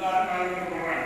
उदाहरण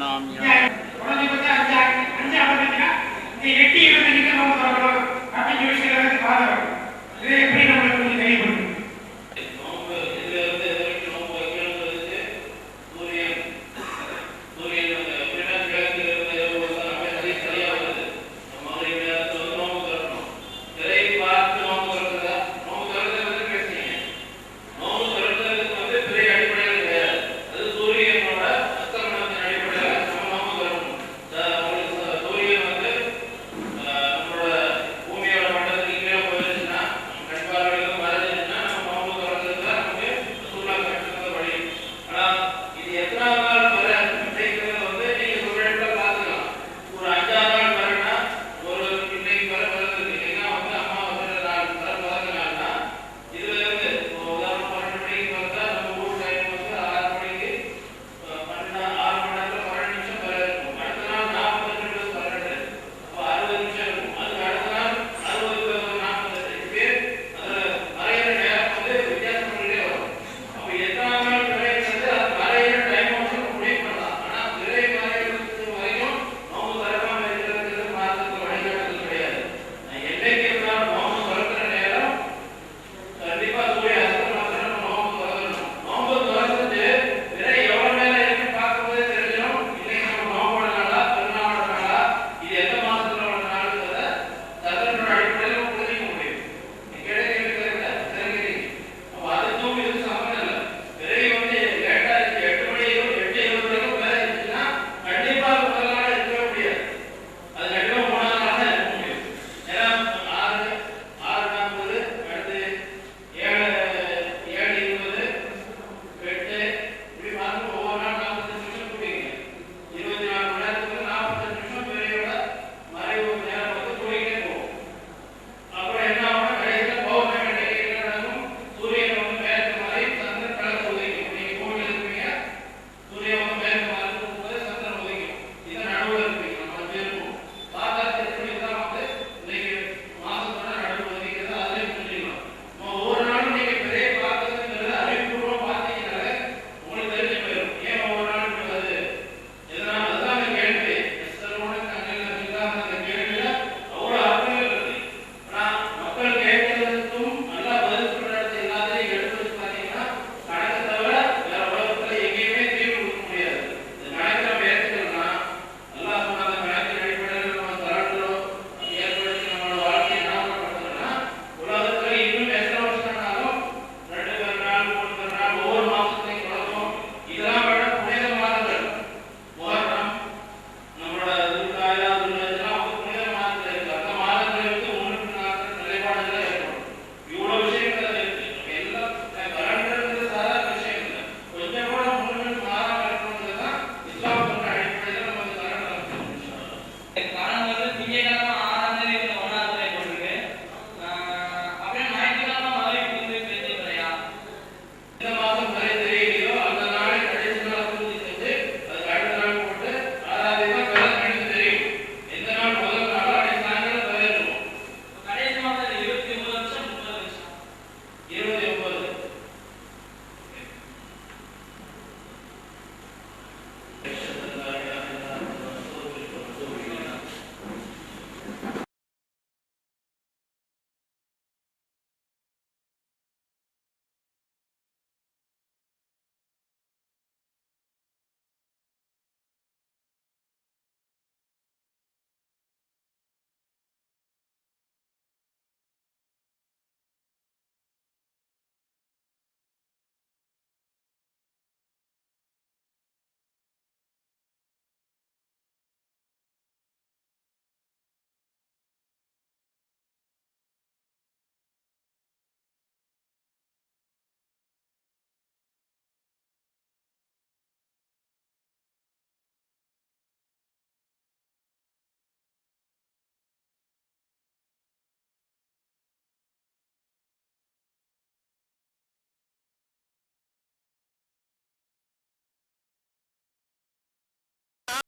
வேணாம் எட்டி இருபது நிகழ்வு அப்படின்னு சொல்லி பாதகம். இது எப்படி நம்மளுக்கு